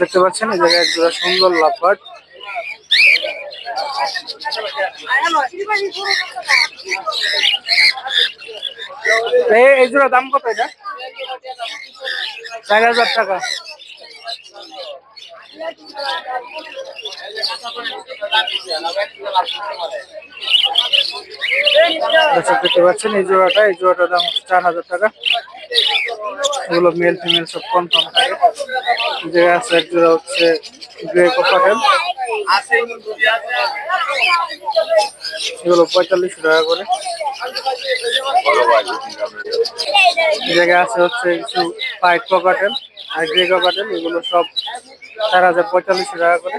দেখতে পাচ্ছেন, এই জায়গায় একজোড়া সুন্দর এই এই জোড়া দাম কত এটা? চার হাজার টাকা। দেখতে পাচ্ছেন, এই জোড়াটা, এই জোড়াটার দাম হচ্ছে চার হাজার টাকা। এগুলো মেল ফিমেল সব কনফার্ম থাকে। যে আছে, এক জোড়া হচ্ছে গ্রে কোপাটেল এগুলো পঁয়তাল্লিশশো টাকা করে। জায়গায় আছে হচ্ছে কিছু পাইট ককাটেল আর গ্রে ককাটেল এগুলো সব চার হাজার পঁয়তাল্লিশশো টাকা করে।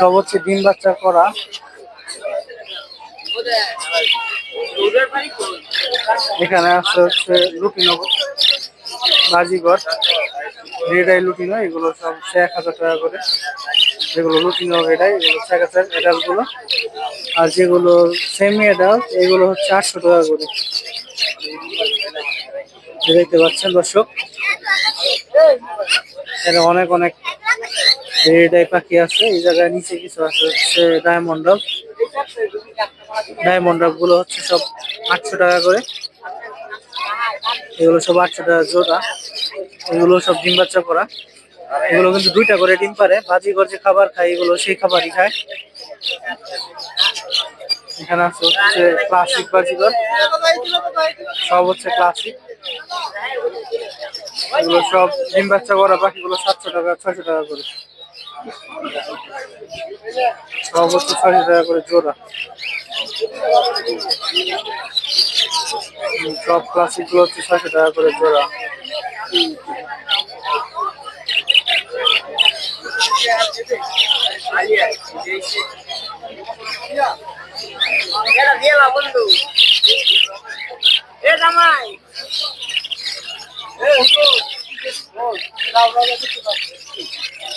সব হচ্ছে ডিম বাচ্চা করা। এখানে আছে হচ্ছে লুটিনো বাজিগর রেড আই লুটিনো এগুলো সব হচ্ছে এক হাজার টাকা করে। যেগুলো লুটিনো রেড আই এগুলো হচ্ছে এক হাজার এডালগুলো। আর যেগুলো সেমি এডাল এগুলো হচ্ছে আটশো টাকা করে। দেখতে পাচ্ছেন দর্শক? এখানে অনেক অনেক রেড আই পাখি আছে। এই জায়গায় নিচে কিছু আছে হচ্ছে ডায়মন্ড ডগ ডায়মন্ডগুলো হচ্ছে সব আটশো টাকা করে। এগুলো সব আটশো টাকা জোড়া। এগুলো সব ডিম বাচ্চা করা। এগুলো কিন্তু দুইটা করে ডিম পারে। বাজিগর যে খাবার খায়, এগুলো সেই খাবারই খায়। এখানে আছে হচ্ছে ক্লাসিক বাজিগর সব হচ্ছে ক্লাসিক এগুলো সব ডিম বাচ্চা করা, বাকিগুলো সাতশো টাকা, ছয়শো টাকা করে। হচ্ছে ছয়শো টাকা করে জোড়া। সব ক্লাসিকগুলো হচ্ছে ছয়শো টাকা করে জোড়া।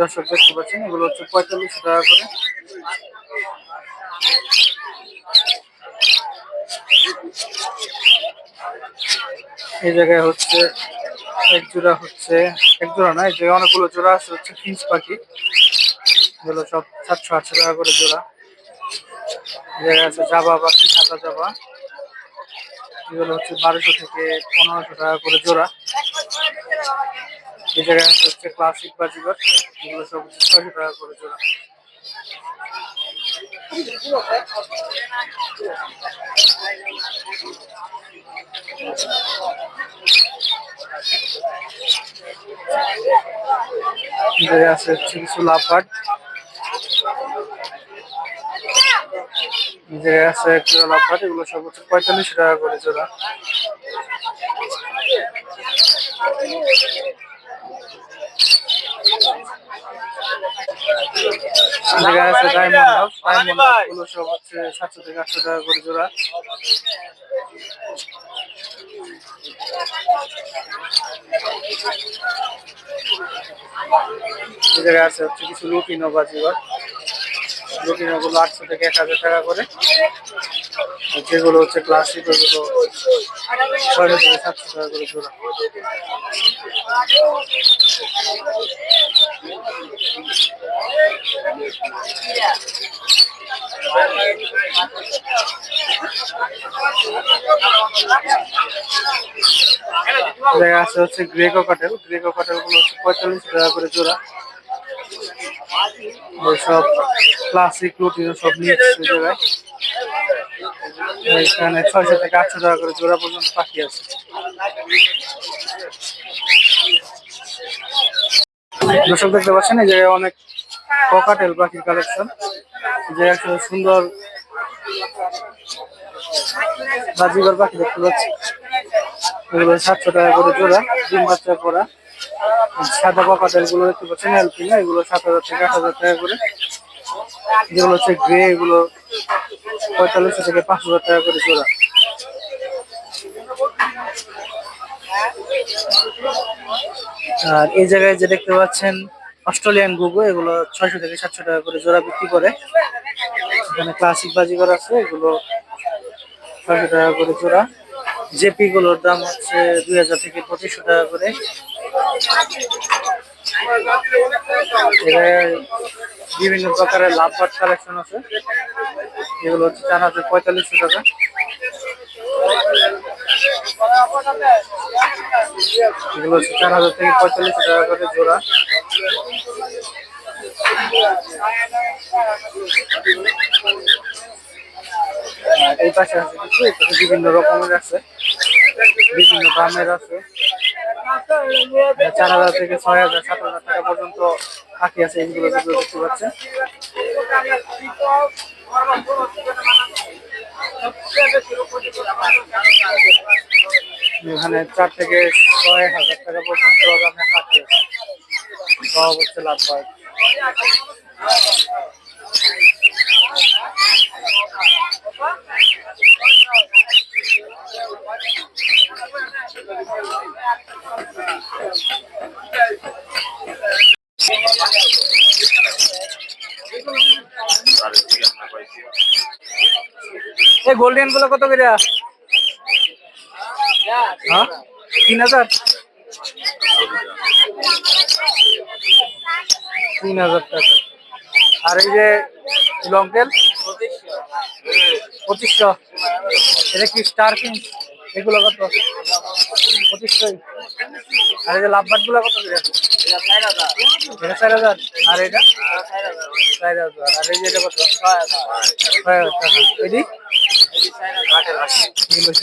দর্শক দেখতে পাচ্ছেন, এগুলো হচ্ছে পঁয়তাল্লিশশো টাকা করে। এই জায়গায় হচ্ছে এক জোড়া হচ্ছে, এক জোড়া না, এই জায়গায় অনেকগুলো জোড়া আছে, হচ্ছে ফিঞ্চ পাখি। এগুলো সব সাতশো আটশো টাকা করে জোড়া। এই জায়গায় আছে জাবা পাখি, সাদা জাবা। এগুলো হচ্ছে বারোশো থেকে পনেরোশো টাকা করে জোড়া। এই হচ্ছে ক্লাসিক বাজিগর এগুলো সব ছয়শো টাকা করে জোড়া। আছে হচ্ছে কিছু জায়গায় আছে এগুলো পঁয়তাল্লিশ টাকা করে জোড়া। জায়গায় আছে ডায়মন্ড ডায়মন্ডগুলো সব হচ্ছে সাতশো থেকে আটশো টাকা করে জোড়া। এই জায়গায় আছে হচ্ছে কিছু লুটিনো বাজিবার লুটিনো গুলো আটশো থেকে এক হাজার টাকা করে। যেগুলো হচ্ছে ক্লাসিক ওগুলো ছয়শো থেকে সাতশো টাকা করে জোড়া। আছে হচ্ছে গ্রে ককাটেল গ্রে ককাটেলগুলো হচ্ছে পঁয়তাল্লিশ টাকা করে জোড়া। সব ক্লাসিক রুটিন সব মিক্স ওই জায়গায় এখানে ছয়শো থেকে আটশো টাকা করে জোড়া পর্যন্ত পাখি আছে। দর্শক, দেখতে পাচ্ছেন এই জায়গায় অনেক ককাটেল পাখির কালেকশন যে সুন্দর বাজিগর পাখি দেখতে পাচ্ছি। এগুলো সাতশো টাকা করে জোড়া, ডিম বাচ্চা করা সাদা পকাটেলগুলো দেখতে পাচ্ছেন অ্যালপিনা এগুলো সাত হাজার থেকে আট হাজার টাকা করে। যেগুলো হচ্ছে গ্রে এগুলো পঁয়তাল্লিশশো থেকে পাঁচ হাজার টাকা করে জোড়া। আর এই জায়গায় যে দেখতে পাচ্ছেন, অস্ট্রেলিয়ান গুগু, এগুলো ছয়শো থেকে সাতশো টাকা করে জোড়া বিক্রি করে। এখানে ক্লাসিক বাজিগর আছে, এগুলো ছয়শো টাকা করে জোড়া। জেপি গুলোর দাম হচ্ছে দুই হাজার থেকে পঁচিশশো টাকা করে। বিভিন্ন প্রকারের লাভ লাভবাট কালেকশন আছে। এগুলো হচ্ছে চার হাজার পঁয়তাল্লিশশো টাকা। এগুলো হচ্ছে চার হাজার থেকে পঁয়তাল্লিশশো টাকা করে জোড়া। এই পাশে আছে কিছু বিভিন্ন রকমের আছে। বিভিন্ন দামের আছে। চার হাজার থেকে ছয় হাজার, সাত হাজার টাকা পর্যন্ত পাখি আছে এইগুলো যেগুলো দেখতে পাচ্ছেন। এখানে চার থেকে ছয় হাজার টাকা পর্যন্ত দামের পাখি আছে। সব হচ্ছে লাভ পায় এই গোল্ডেনগুলো কত করে? হ্যাঁ? তিন হাজার? তিন হাজার টাকা। আর এই যে লঙ্কেল পঁচিশশো। এটা কি স্টার কিং এগুলো কত? পঁচিশশোই। আর এই যে লাভবাট কত? চার হাজার। আর এটা? চার হাজার। আর এই যে এটা কত?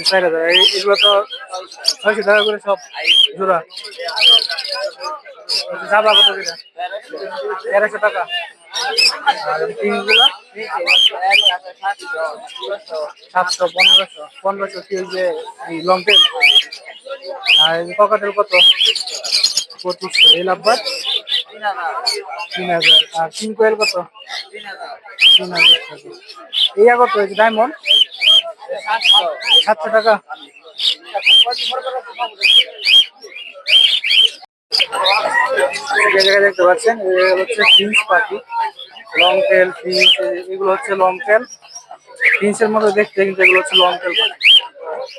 ছয় হাজার। এই- এগুলো তো ছয়শো টাকা করে সব জোড়া। যাবা কত করে? তেরোশো টাকা। সাতশো, পনেরোশো। পনেরোশো কি যে আর ককাটেল কত? পঁচিশশো। এই তিন হাজার। আর কোয়েল কত? তিন হাজার এই কত? এই ডায়মন্ড সাতশো টাকা। জায়গায় দেখতে পাচ্ছেন হচ্ছে ফিন্স পাখি লং টেল ফিন্স এগুলো হচ্ছে লং টেল ফিন্সের মতো দেখতে কিন্তু এগুলো হচ্ছে লং টেল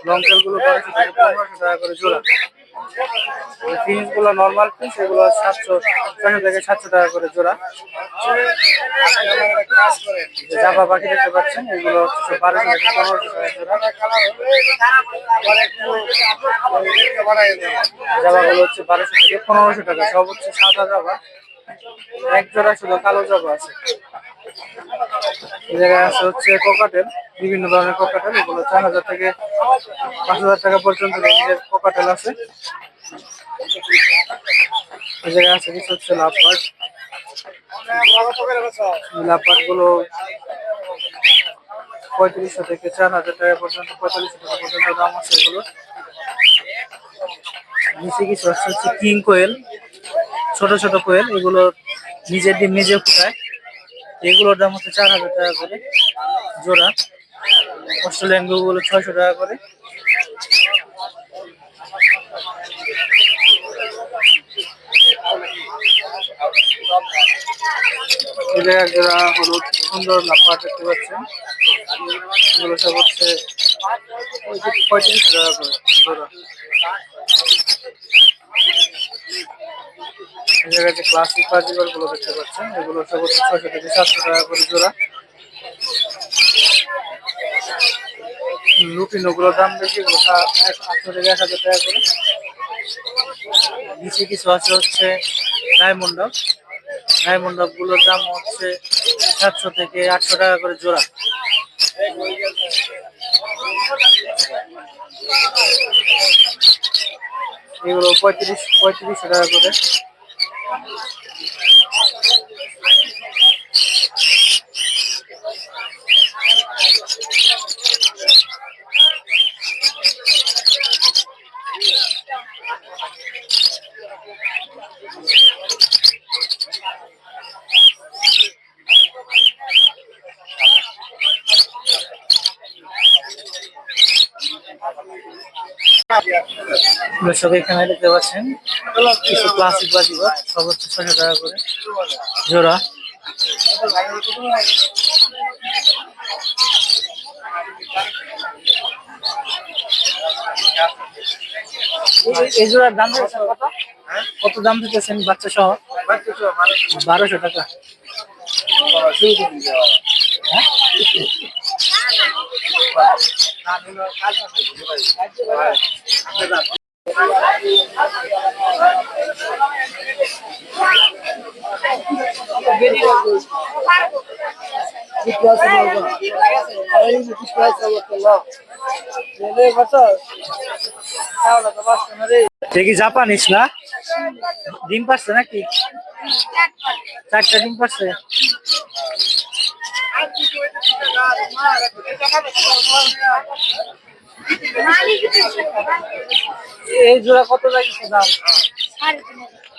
লং টেলগুলো বারোশো থেকে পনেরোশো টাকা করে জোড়া। ফিন্সগুলো নর্মাল ফিন্স এগুলো সাতশো ছয়শো থেকে সাতশো টাকা করে জোড়া। জাবা পাখি দেখতে পাচ্ছেন, এগুলো হচ্ছে বারোশো থেকে পনেরোশো টাকা জোড়া। জাবাগুলো হচ্ছে বারোশো থেকে পনেরোশো টাকা, সব হচ্ছে সাদা জাবা। এক জোড়া শুধু কালো জাবা আছে। এই জায়গায় আছে হচ্ছে কোকাটেল বিভিন্ন ধরনের কোকাটেল এগুলো চার হাজার থেকে পাঁচ হাজার টাকা পর্যন্ত রেঞ্জের কোকাটেল আছে। এই জায়গায় আছে কিছু হচ্ছে লাভবার্ড লাভবার্ডগুলো পঁয়ত্রিশশো থেকে চার হাজার টাকা পর্যন্ত, পঁয়তাল্লিশশো টাকা পর্যন্ত দাম আছে এগুলো নিচে কিছু আছে হচ্ছে কিং কোয়েল ছোট ছোট কোয়েল এগুলো নিজের ডিম নিজে ফুটায়। এগুলোর দাম হচ্ছে চার হাজার টাকা করে জোড়া। অস্ট্রেলিয়ানগুলো ছয়শো টাকা করে। জোড়া হলুদ, সুন্দর লাফা দেখতে পাচ্ছেন। এগুলো সব হচ্ছে পঁয়ত্রিশ টাকা করে জোড়া। এই জায়গায় যে ক্লাসিক বাজিগরগুলো দেখতে পাচ্ছেন, এগুলো হচ্ছে ছয়শো থেকে সাতশো টাকা করে জোড়া। লুটিনো গুলোর দাম বেশি, এগুলো আটশো থেকে এক হাজার টাকা করে। নিচে কিছু আছে হচ্ছে ডায়মন্ড ডায়মন্ডগুলোর দাম হচ্ছে সাতশো থেকে আটশো টাকা করে জোড়া। এগুলো পঁয়ত্রিশ, পঁয়ত্রিশশো টাকা করে। Thank you. দর্শক, এখানে দেখতে পাচ্ছেন, কিছু ক্লাসিক বাজিবার সব হচ্ছে ছশো টাকা করে জোড়া। এই- জোড়ার দাম কত? কত দাম দিতেছেন বাচ্চা সহ? বারোশো টাকা। হ্যাঁ? দেখি জাপানিস না? ডিম পারছে নাকি? চারটা ডিম পারছে? এই জোড়া কত লাগছে দাম?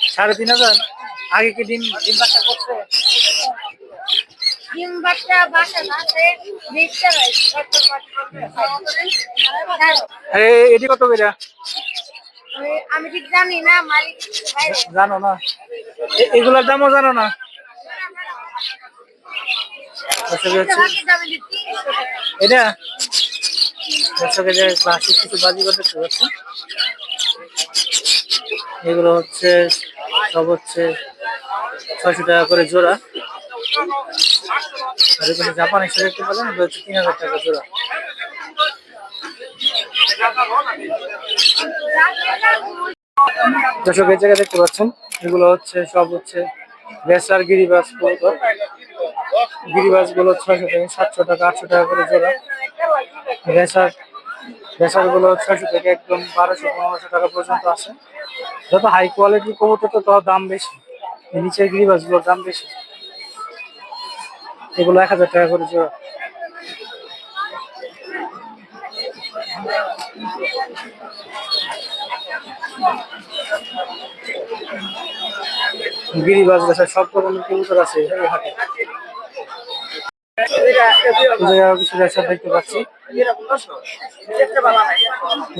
সাড়ে তিন হাজার? আগে কি ডিম ডিম বাচ্চা করছে? ডিম বাচ্চা বাসা না এটি কত করে? আমি ঠিক জানি না মালিক জানো না। এ- এগুলোর দামও জানো না দর্শক হচ্ছে বাকি দামে দিচ্ছি এটা? দর্শকের যে ক্লাসিক কিছু বাজি করতে পারছে এগুলো হচ্ছে, সব হচ্ছে ছয়শো টাকা করে জোড়া। আর এখানে জাপান এসে দেখতে পেলেন এগুলো হচ্ছে তিন হাজার টাকা জোড়া। দর্শক, এই জায়গায় দেখতে পাচ্ছেন, এগুলো হচ্ছে, সব হচ্ছে রেসার গিরিবাস গিরিবাসগুলো ছয়শো থেকে সাতশো টাকা, আটশো টাকা করে জোড়া। রেসার রেসারগুলো ছয়শো থেকে একদম বারোশো, পনেরোশো টাকা পর্যন্ত আছে। যত হাই কোয়ালিটির কবুতর তো তত দাম বেশি। নিচের গিরিবাসগুলোর দাম বেশি। এগুলো এক হাজার টাকা করে জোড়া। গিরিবাজ রেসার সব ধরনের কবুতর আছে এই হাটে। কিছু দেখতে পাচ্ছি।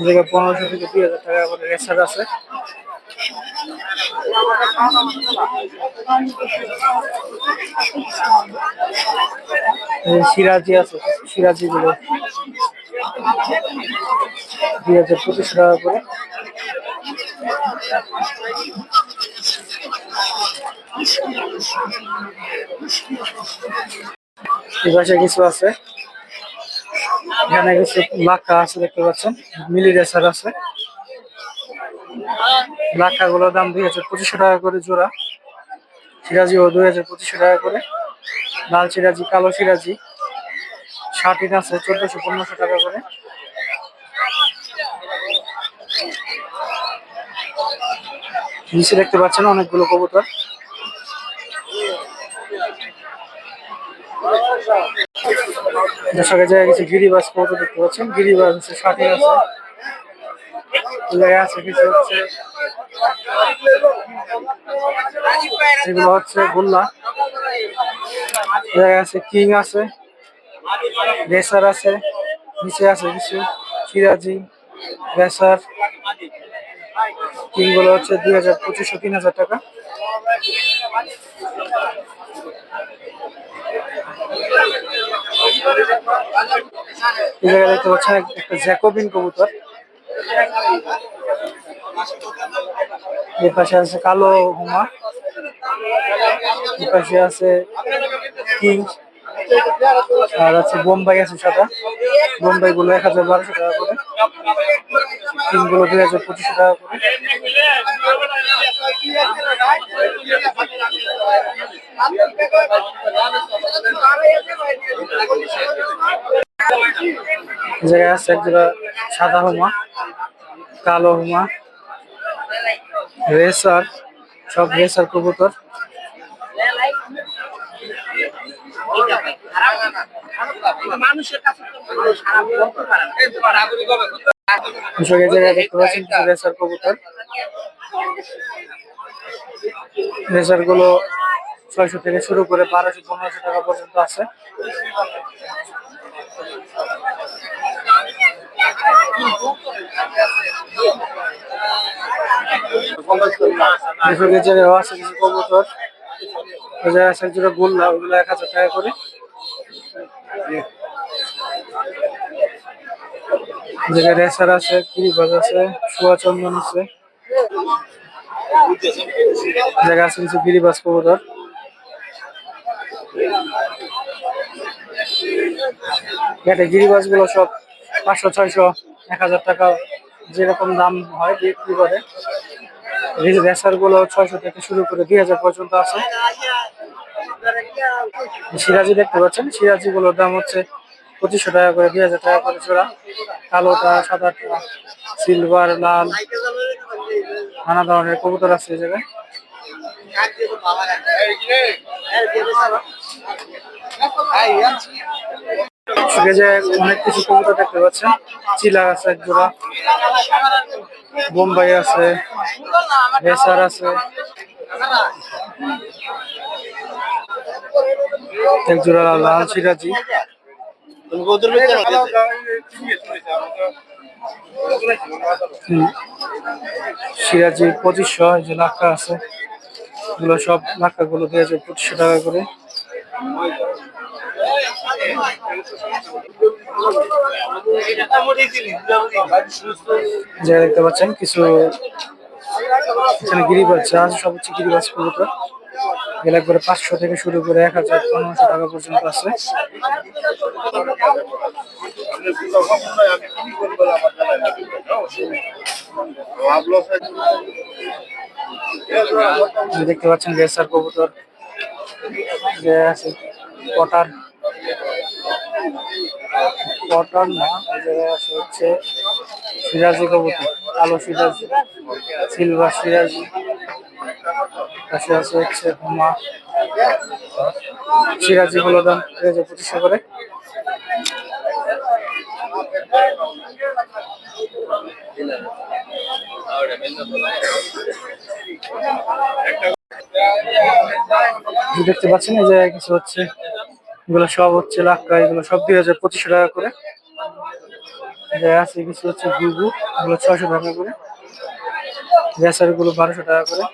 জায়গায় পনেরোশো থেকে দুই হাজার টাকা করে রেসার আছে। সিরাজি আছে সিরাজি গুলো দুই হাজার পঁচিশশো টাকা করে। এই পাশে কিছু আছে। এখানে কিছু লাক্কা আছে দেখতে পাচ্ছেন। মিলি রেসার আছে। লাক্কা গুলোর দাম দুই হাজার পঁচিশশো টাকা করে জোড়া। সিরাজি ও দুই হাজার পঁচিশশো টাকা করে। লাল সিরাজি, কালো সিরাজি। শার্টিন আছে চোদ্দশো পনেরোশো টাকা করে। নিচে দেখতে পাচ্ছেন অনেকগুলো কবুতর। দর্শকের জায়গায় কিছু গিরিবাস কবুতর দেখতে পাচ্ছেন গিরিবাস আছে শার্টিন আছে। আছে কিছু হচ্ছে এগুলো হচ্ছে গোল্লা। আছে কিং আছে আছে, নিচে আছে কিছু সিরাজি হচ্ছে দুই হাজার পঁচিশশো তিন হাজার টাকা। এই জায়গায় দেখতে পাচ্ছেন এক- একটা জ্যাকোবিন কবুতর। এর পাশে আছে কালো হুমা। এর পাশে আছে কিং আর আছে বোম্বাই আছে সাদা। বোম্বাই গুলো এক হাজার বারোশো টাকা করে। কিংগুলো দুই হাজার পঁচিশশো টাকা করে। জায়গায় আছে একজোড়া সাদা হুমা, কালো হুমা, রেসার, সব রেসার কবুতর। রেসার কবুতর। রেজারগুলো ছয়শো থেকে শুরু করে বারোশো, পনেরোশো টাকা পর্যন্ত আছে। আছে কবুতর। ওই জায়গায় আছে গোল্লা, ওগুলো এক হাজার টাকা করে। জায়গায় রেসার আছে, কিরিবাজ আছে সোয়া চন্দন আছে জায়গা আছে কিছু গিরিবাজ কবুতর এটা গিরিবাজগুলো সব পাঁচশো, ছয়শো, এক হাজার টাকা যেরকম দাম হয় বিক্রি করে। রেসারগুলো ছয়শো থেকে শুরু করে দুই হাজার পর্যন্ত আছে। সিরাজি দেখতে পাচ্ছেন সিরাজি গুলোর দাম হচ্ছে পঁচিশশো টাকা করে দুই হাজার টাকা করে জোড়া। কালোটা, সাদাটা সিলভার লাল, নানা ধরনের কবুতর আছে এই জায়গায়। অনেক কিছু কবুতর দেখতে পাচ্ছেন চিলা আছে এক জোড়া। বোম্বাই আছে। রেসার আছে। এক জোড়া লাল সিরাজি। হুম। সিরাজি পঁচিশশো যে লাক্ষা আছে, এগুলো সব লাক্ষা গুলো দিয়ে আছে পঁচিশশো টাকা করে যে দেখতে পাচ্ছেন, কিছু এখানে গিরিবাজ যা সব হচ্ছে গিরিবাজ কবুতর এগুলো একবারে পাঁচশো থেকে শুরু করে এক হাজার পনেরোশো টাকা পর্যন্ত আছে। দেখতে পাচ্ছেন রেসার কবুতর আছে কটন না আছে হচ্ছে সিরাজি কবুতর, কালো সিরাজি, সিলভার সিরাজি। পাশে আছে হচ্ছে হুমা, সিরাজি হলো দাম আছে পঁচিশশো করে দেখতে পাচ্ছেন, এই জায়গায় কিছু হচ্ছে, এগুলো সব হচ্ছে লাক্কা এগুলো সব দুই হাজার পঁচিশশো টাকা করে। আছে কিছু হচ্ছে গুগু এগুলো ছয়শো টাকা করে। গ্যাসারগুলো বারোশো টাকা করে।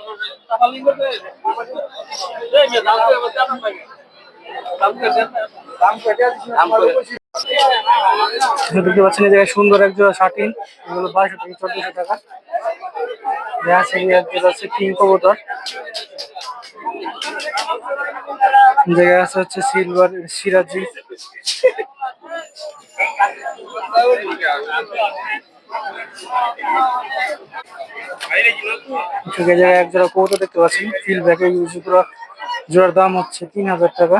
দেখতে পাচ্ছেন এই জায়গায় সুন্দর এক জোড়া শার্টিন এগুলো বারোশো থেকে চোদ্দশো টাকা। জায়গায় আছে হচ্ছে সিলভার সিরাজি। কিছু জায়গায় এক জোড়া কৌটো দেখতে পাচ্ছেন। ফিল ব্যাগে ইউজ করা জোড়ার দাম হচ্ছে তিন হাজার টাকা।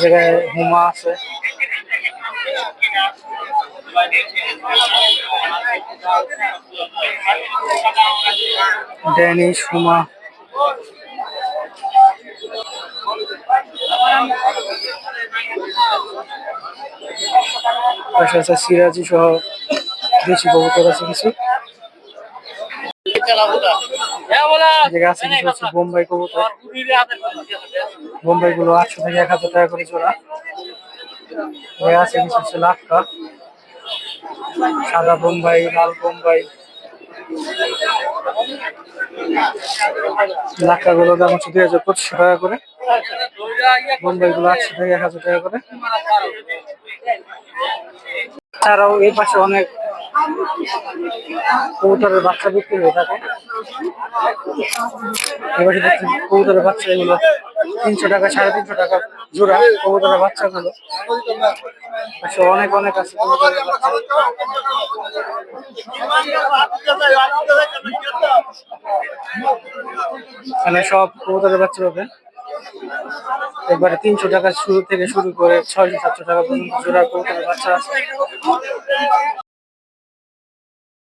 জায়গায় হুমা আছে। ড্যানিশ হুমা। আছে সিরাজি সহ দেশি কবুতর আছে কিছু। হচ্ছে বোম্বাই কবুতর। বোম্বাই গুলো আটশো থেকে এক হাজার টাকা করে জোড়া। আছে কিছু হচ্ছে সাদা বোম্বাই লাল বোম্বাই। লাক্কা গুলো দাম হচ্ছে দুই হাজার পঁচিশশো টাকা করে। বোম্বাই গুলো আটশো থেকে এক হাজার টাকা করে। এছাড়াও এই পাশে অনেক কবুতরের বাচ্চা বিক্রি হয়ে থাকে। এবার দেখছি কবুতরের বাচ্চা, এগুলো তিনশো টাকা, সাড়ে তিনশো টাকা জোড়া কবুতরের বাচ্চাগুলো। অনেক অনেক আছে কবুতরের সব কবুতরের বাচ্চা পাবেন। একবারে তিনশো টাকা শুরু থেকে শুরু করে ছয়শো সাতশো টাকা পর্যন্ত জোড়া কবুতরের বাচ্চা আছে।